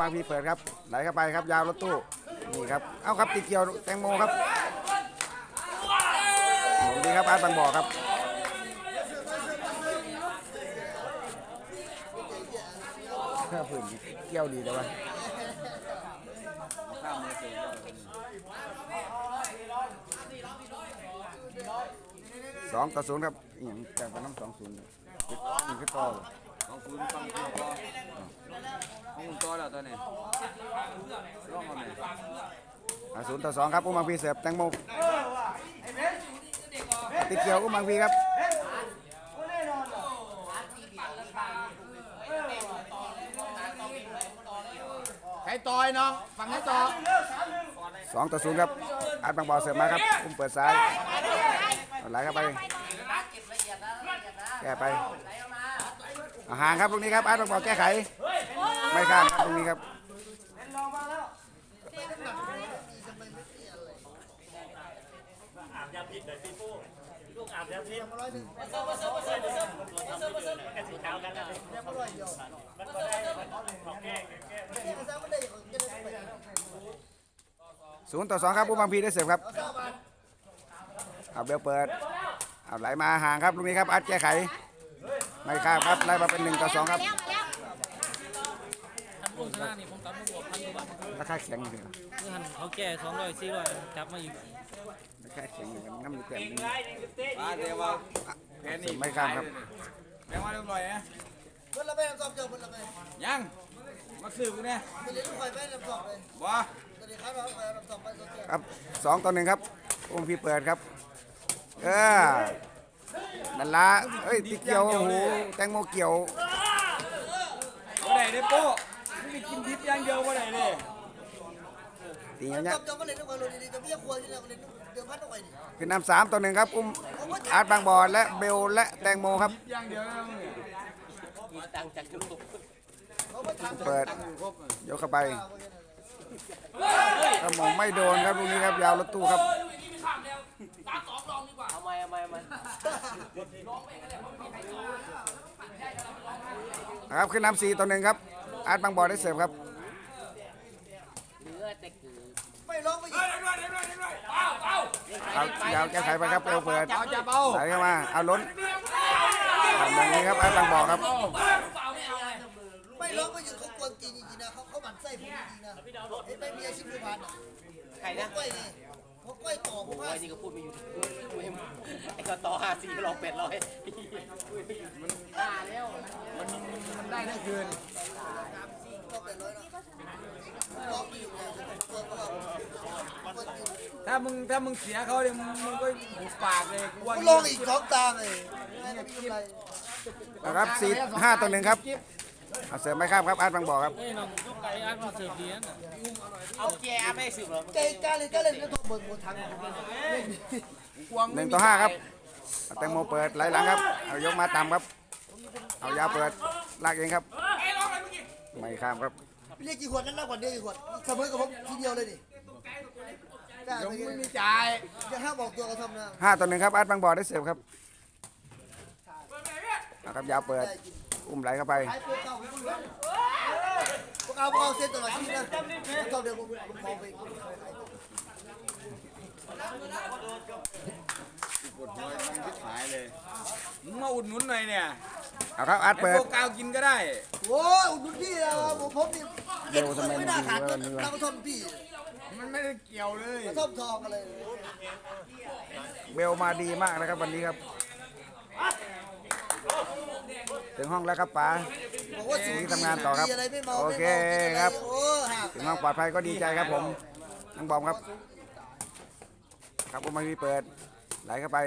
บางพีเปิดครับ ไหลเข้าไปครับยาวรถตู้นี่ครับเอาครับติดเกี่ยวแตงโมครับดีครับอาร์ตบางบ่อครับเพื่อพื้นเกี่ยวดีแต่ว่าสองต่อศูนย์ครับอย่างแต่งเป็นน้ำสองศูนย์นี่คือต่อ เองคุณฟังคุณต่อของคุณต่อแล้วตอนนี้ลองมาไหมอ่าศูนย์ต่อสองครับอุ้มบางพีเสิร์ฟแตงโมติดเกี่ยวอุ้มบางพีครับใครต่อยน้องฟังให้ต่อสองต่อศูนย์ครับอาร์ตบางบ่อเสิร์ฟมาครับอุ้มเปิดซ้ายไหลเข้าไปแก้ไป อาห่างครับตรงนี้ครับอาร์ตบางบ่อแก้ไข ไม่ข้ามครับตรงนี้ครับ อาบยาพิษหน่อยพี่ปูลูกอาบยาพิษสีขากันนะมันก็ได้ของแก้แก้ศูนย์ต่อสองครับอุ้บางพีได้เสิร์ฟครับเอาเบลเปิดเอาไหลมาห่างครับตรงนี้ครับอาร์ตแก้ไข ไม่ข้ามครับไล่มาเป็นหนึ่งต่อสองครับทันพุ่งชนะนี่ผมกลับมาบวกพันกว่าบาทราคาแข็งอยู่ครับเมื่อหันเขาแก่สองร้อยสี่ร้อยจับมาอีกราคาแข็งอยู่ครับน้ำมันเต็มเก่งนี่ไรนี่คือเต้มาเดี๋ยวว่าแพ้นี่ไม่ข้ามครับแพ้มาเรียบร้อยนะเพิ่นละไปน้ำสอบเจอเพิ่นละไปยังมาซื้อกูเนี่ยตอนนี้ลูกคอยไปน้ำสอบไปบ่ตอนนี้ข้าวเราไปน้ำสอบไปสอบเจอครับสองต่อหนึ่งครับอุ้มพี่เปิดครับเออ นั่นละเอ้ยติดเกี่ยวโอ้โหแตงโมเกี่ยวบ่ได้เด้อโป้มึงไปกินดิบอย่างเดียวบ่ได้เด้ตีอย่างสเงี้อยบเจอมาเล่นลูกคอยเลยดีๆจะมีครัวที่ไหนมาเล่นเดือดพัดเอาไว้นี่คือนำสามต่อหนึ่งครับอุ้มอาร์ตบางบอลและเบลและแตงโมครับอย่างเดียว นะมึงเนี่ยเขาก็ทำเปิดครบยกเข้าไปกระหม่อมไม่โดนครับลูกนี้ครับยาวรถตู้ครับครับขึ้นนำสี่ต่อหนึ่งครับ อาร์ตบางบอลได้เสิร์ฟครับไม่ร้องไปอีกเอายาวแก้ไขไปครับเบลเปิดเอาจับเอาไหลเข้ามา เอาล้นเอาแบบนี้ครับ อาร์ตบางบอลครับไม่ร้องไปอยู่เขากวนตีนจริงๆนะเขาเขาหมั่นไส้ผมจริงๆนะไอ้ไปมีอาชีพผู้พันอะใครนะก้อยนี่ เขาก้อยต่อผมว่านี่ก็พูดไม่อยู่ไอ้ก็ต่อห้าสี่ลองเป็ดร้อยมันได้ทั้งคืนก็เป็นร้อยนะร้องไปอยู่เนี่ยตัวก็กวนถ้ามึงถ้ามึงเสียเขาเนี่ยมึงมึงก็หุบปากเลยกูว่าลงอีกสองตาเลยนะครับสี่ห้าต่อหนึ่งครับเอาเสิร์ฟไม่ข้ามครับอาร์ตบางบอครับ อ้ยน้องยกไก่อาร์ตมาเสิร์ฟเลี้ยงน่ะเอาแกไม่สืบหรอเก่งการเลยก็เล่นก็ทบเบิกหมดทางกวางหนึ่งต่อห้าครับเอาแตงโมเปิดไหลหลังครับเอายกมาต่ำครับ เอายาวเปิดลากเองครับ ไม่ข้ามครับพี่เรียกกี่ขวดนั่นนักกว่าเดียวกี่ขวดเสมอกับผมทีเดียวเลยดิกล้ายังไปไม่เลยมีจ่ายจะห้ามบอกตัวกระทำนะห้าต่อหนึ่งครับอาร์ตบางบอลได้เสิร์ฟครับเอาครับยาวเปิด อุ้มไหลเข้าไปขายพวก เก่าพวกเอาพวกเอาเส้นตลอดชีวิตนะเก่าเดี๋ยวผมผมมองไปปวดหัวมันชิบหายเลยมึงมาอุดหนุนหน่อยเนี่ยเอาครับอาร์ตไอ้เปิดพวกกาวกินก็ได้ โอ้ยอุดหนุนพี่นะผมผมนี่เดี๋ยวทำไมมันไม่น่าขาดดีต้วะนนี่วะน้ำกระท่อมพี่มันไม่ได้เกี่ยวเลยกระท่อมทองอะไร เบลมาดีมากนะครับวันนี้ครับ ถึงห้องแล้วครับป๋า บอกว่าสูนี่ทำงานต่อครับอะไรไม่เมาโอไม่เคเมากินอะไรครับ โอ้หักถึงห้องปลอดภัยก็ดีใจครับผมนังบอมครับ ครับผมมามีเปิด ไหลเข้าไป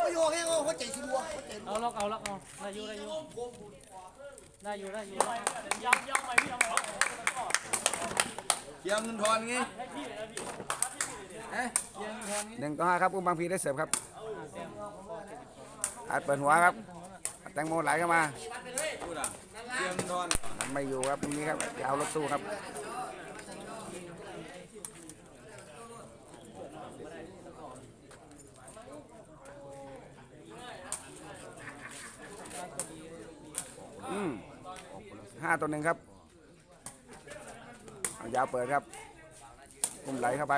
ไม่โยกให้เขาเขาใจชิบัวเขาใจ เอาล็อกเอาล็อกเอาได้อยู่ได้อยู่ได้อยู่ได้อยู่เกี่ยวเงินทอนไงเอ๊ะเกี่ยวเงินทอนไง หนึ่งต่อห้าครับอุ้มบางพีได้เสิร์ฟครับอาจเปิดหัวครับแตงโมไหลเข้ามามันไม่อยู่ครับตรงนี้ครับยาวรถตู้ครับห้าตัวหนึ่งครับ ยาวเปิดครับ อุ้มไหลเข้าไป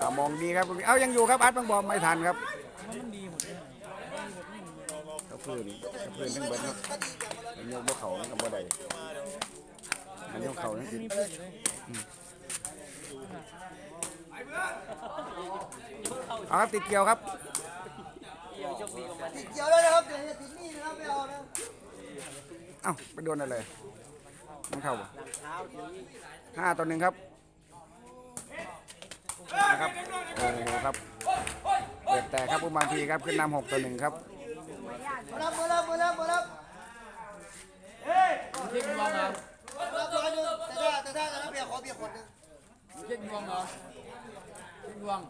อามองดีครับเอายังอยู่ครับอัดบังบอมไม่ทันครับมันดีหมดเลยกระพื้นกระพื้นทั้งเบิดครับอันยกบ่เขากับบ่ได้อันยกเขานั่นสิมีปืนอเอาครับติดเกี่ยวครับติดเกี่ยวแล้วนะครับเดี๋ยวติดนี่นะครับไม่เอานะเอ้าไปโดนอะไรมันเข้าห้าตัวหนึ่งครับ นะครับโอ้โหครับเปิดแต่ครับผู้บางทีครับขึ้นนำหกตัวหนึ่งครับมารับมารับมารับมารับเช็คดวงเหรอรับร้อยหนึงแต่ถ้าแต่ถ้าแต่ถ้าเบียร์ขอเบียร์ขวดหนึงเช็คดวงเหรอเช็คดวง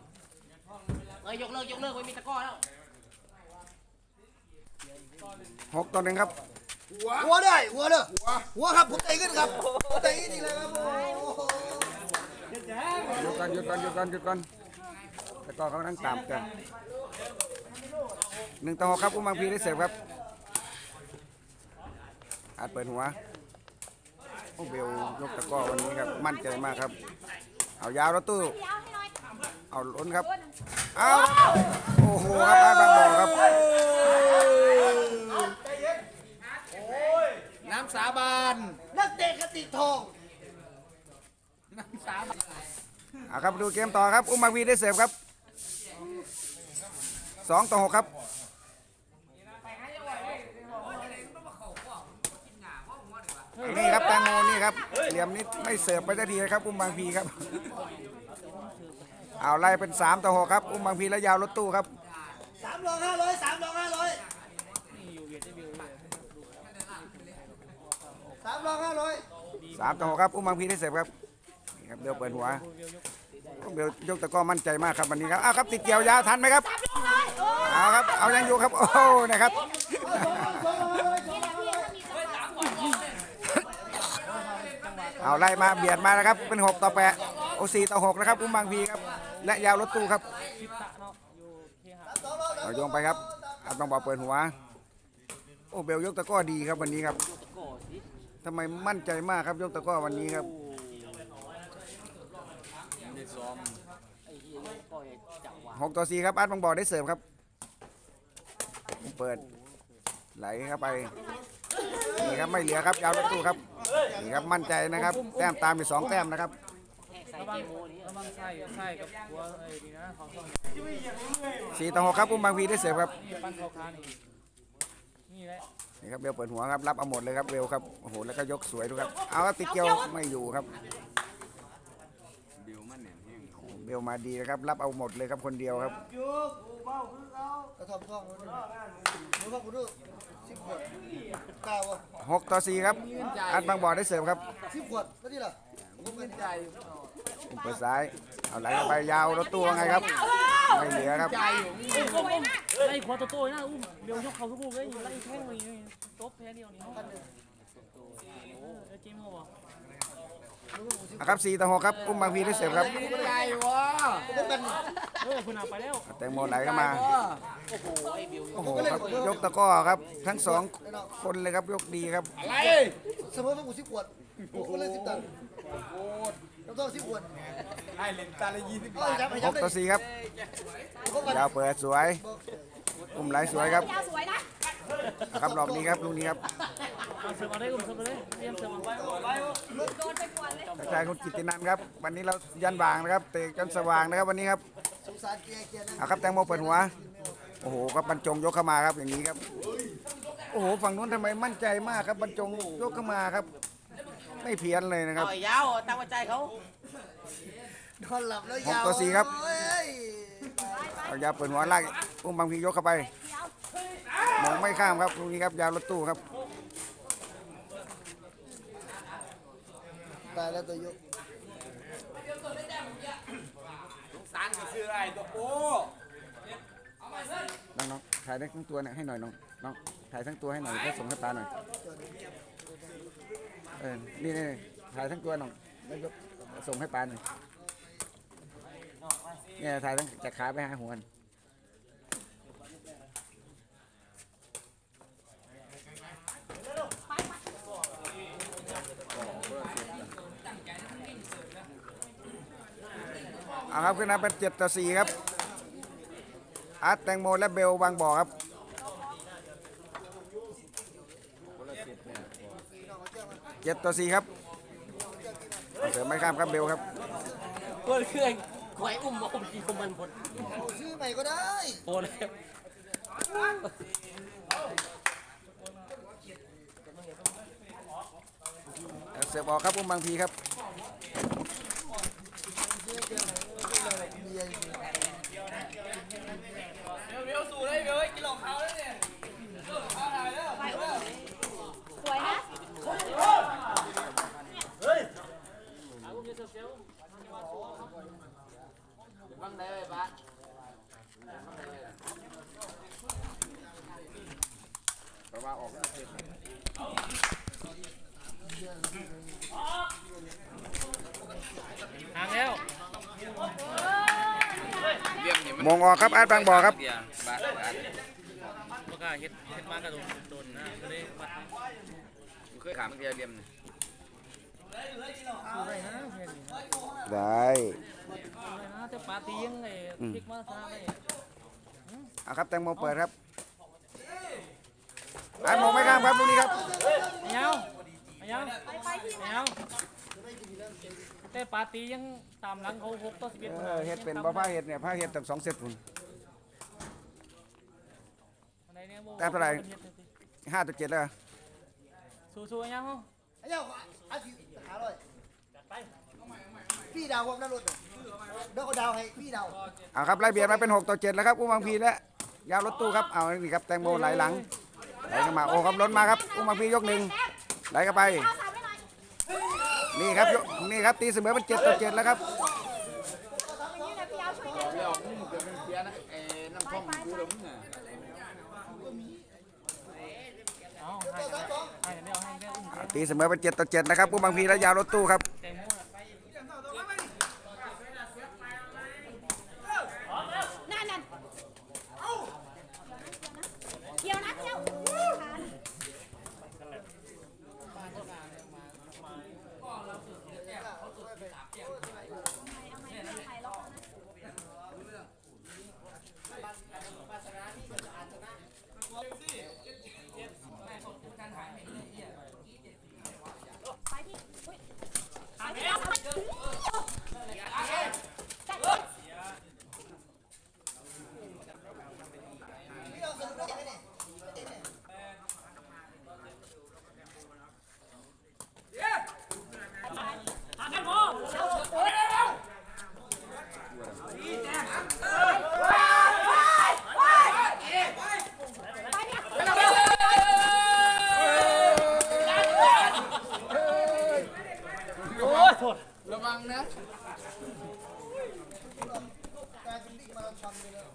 เอ้ยยกเลิกยกเลิกไม่มีตะก้อแล้วหกตัวหนึ่งครับหัวได้หัวเด้อหัวครับผมใจขึ้นครับผมใจขึ้นอีกแล้วครับโอ้ หหยุดก่อนหยุดก่อนหยุดก่อนหยุดก่อนแต่ก็เขานั่งตามกันหนึ่งต่อหกครับผู้บางพีได้เสิร์ฟครับอาจเปิดหัวโอ้เบลยกตะกร้อวันนี้ครับมั่นใจมากครับ เอายาวแล้วตู้เอาล้นครับเอาโอ้โหครับอาจบางบ่อครับน้ำสาบานนักเตะกระติกทองน้ำสาบาน เอาครับดูเกมต่อครับ อุ้มบางพีได้เสิร์ฟครับสองต่อหกครับนี่ครับแตงโมนี่ครับเหลี่ยมนี้ไม่เสิร์ฟไปสักทีนะครับ อุ้มบางพีครับเอาไล่เป็นสามต่อหกครับ อุ้มบางพีแล้วยาวรถตู้ครับสามรองห้าร้อยสามรองห้าร้อยสามรองห้าร้อยสามต่อหกครับ อุ้มบางพีได้เสิร์ฟครับนี่ ครับเบลเปิดหัวเบลยกตะกร้อมั่นใจมากครับวันนี้ครับอ้าวครับติดเกี่ยวยาวทันไหมครับเอาครับเอายังอยู่ครับโอ้นะครับเอาไล่มาเบียดมานะครับเป็น6ต่อ8โอ4ต่อ6นะครับอุ้มบางพีครับและยาวรถตู้ครับเอาโยงไปครับต้องบอกเปิดหัวโอ้เบลยกตะก้อดีครับวันนี้ครับทำไมมั่นใจมากครับยกตะก้อวันนี้ครับ เด็ดซ้อม 6ต่อ4ครับอาร์ตบางบ่อได้เสิร์ฟครับ เปิดไหลเข้าไปนี่ครับไม่เหลือครับยาวปรถตู้ครับนี่ครับมั่นใจนะครับ แต้มตามอยู่สองแต้มนะครับระวังระวังไส้ไส้กับหัวไอ้นี่นะเขาต้อง4ต่อ6ครับอุ้มบางพีได้เสิร์ฟครับนี่ปั้นเขาคานี่นี่แหละนี่ครับเบลเปิดหัวครับรับเอาหมดเลยครับเบลครับโอ้โหแล้วก็ยกสวยดูครับเอารับติดเกี่ยวไม่อยู่ครับ บิวมันเนี่ยแห้ง เบลมาดีนะครับ รับเอาหมดเลยครับคนเดียวครับกระทำท่องเลยดูว่ากูดูสิบขวดกล้าวะ6ต่อ4ครับ อัดบางบ่อได้เสิร์ฟครับสิบขวดแล้วนี่ล่ะผมเป็นใจอุ้มเปิดซ้าย เอาไหลเข้าไปยาวรถตู้ว่าไงครับ ไม่เหลือครับไล่ขวาตัวโต้นะอุ้มเบลยกเขาทุกลูกเลยไล่แข้งเลยตบแพ้เดียวนี่เออเกมเขาบอก อะครับ4ต่อ6ครับอุ้มบางพีได้เสิร์ฟครับใจวะผมเป็นเออคุณอาไปแล้วแตงโมไหลเข้ามาโอ้โหไอ้บิวโอ้โหครับยกตะกร้อครับ ทั้งสองคนเลยครับยกดีครับอะไรเสมอมากูสิบขวดกูก็เลยสิบตันน้ำต้องสิบขวดไอ้เล่นตาละยี่สิบเอ้ยยับไปยับ6เลยต่อ4ครับเขากันยาวเปิดสวยอุ้มไหลสวยครับยาวสวย นะอะครับรอบนี้ครับลูกนี้ครับเอาเสริมเอาได้อุ้มเสริมเอาได้เตรียมเสริมเอาไว้โดนไปก่อนเลยทักทายคุณกิตตินันท์ครับ วันนี้เรายันวางนะครับเตะจนสว่างนะครับวันนี้ครับสงสารเกียร์เกียร์นะเอาครับแตงโมเปิดหัว โอ้โหครับบรรจงยกเข้ามาครับอย่างนี้ครับ โอ้โหฝั่งนู้นทำไมมั่นใจมากครับบรรจงยกเข้ามาครับ ไม่เพี้ยนเลยนะครับเอาไอ้ยาวตั้งไว้ใจเขานอนหลับแล้วหกยาวต่อสี่ครับเฮ้ยเอายาวเปิดหัวลากอุ้มบางพียกเข้าไป มองไม่ข้ามครับลูกนี้ครับยาวรถตู้ครับตายแล้วตัวยกสารก็ซื้อไอ้ตัวโอ้น้องๆถ่ายได้ทั้งตัวเนี่ยให้หน่อยน้องน้องถ่ายทั้งตัวให้หน่อยเพื่อส่งให้ตาหน่อยเออนี่นี่ถ่ายทั้งตัวน้องแล้วยกส่งให้ปานหน่อยเนี่ยถ่ายทั้งจากขาไปหาหัวมัน เอาครับขึ้นนำเป็นเจ็ดต่อสี่ครับอาร์ตแตงโมและเบลบางบ่อครับเจ็ดต่อสี่ครับเอาเสริมไม่ข้ามครับเบลครับเพื่อนเครื่องควายอุ้มมาอุ้มกี่คนมันหมดเอาซื้อใหม่ก็ได้โอ้เลยเอาเสิร์ฟออกครับอุ้มบางพีครับ เมียจริง สวยนะ บังได้ไหมบ้า ห่างแล้วเบี้ยมนี่มันมงออกครับอาร์ตบางบ่อครับเบียร์บ้าบ้าปากกาเฮ็ดเฮ็ดมากระโดดโดนนะก็เลยวัดเคยขามเบียร์เบี้ยมนี่สู้ได้นะเพื่อนนี่นะได้สู้ได้นะแต่ปาร์ตี้ยังไงพลิกมาซาเลยเอาครับแตงโมเปิดครับ อาร์ตมงไม่ข้ามครับลูกนี้ครับไอ้ยาวไอ้ยาวไปไปที่ไอ้ยาวแต่ปาร์ตี้ยังตามหลังเขาหกต่อสิบเอ็ดเออเฮ็ดเป็นบ่ผ้าเฮ็ดเนี่ยผ้าเฮ็ดตั้งสองเซตพุ่นแต้มเท่าไหร่ห้าต่อเจ็ดแล้วสู้ๆไอ้ยาวไอ้เจ้าอาทิตย์หาเลยพี่ดาวความน่ารถเดี๋ยวก็ดาวให้พี่ดาวเอาครับไล่เบียดมาเป็นหกต่อเจ็ดแล้วครับอุ้มบางพีและยาวรถตู้ครับเอานี่ครับแตงโมไหลหลัง ไหลเข้ามาโอ้ครับล้นมาครับอุ้มบาพี่ยกหนึ่งไหลเข้าไป นี่ครับยกนี่ครับตีเสมอเป็นเจ็ดต่อเจ็ดแล้วครับตีเสมอเป็นเจ็ดต่อเจ็ดนะครับอุ้มบางพีและยาวรถตู้ครับ แตงโม นั่นนั่นเกี่ยวนะเกี่ยวขาดเอาไหมเอาไหมถ่ายรอบนะไปที่อุ๊ยไปที่เอาไปจัดเลย พี่ดาวสนุกได้ไหมเนี่ย โอ้ยโทษ ระวังนะ กลายเป็นบิ๊กมาราธอนไปแล้ว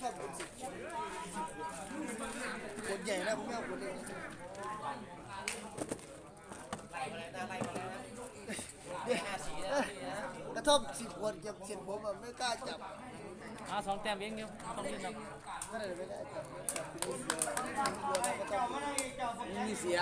ชอบคนสิบ คนใหญ่นะผมไม่เอาคนเล็กนะกระท่อมสิบคนจะเสร็จผมอะไม่กล้าจับอ่าสองแต้มเองเดียวต้องเล่นแบบก็เลยไม่ได้จับมึงมีเสีย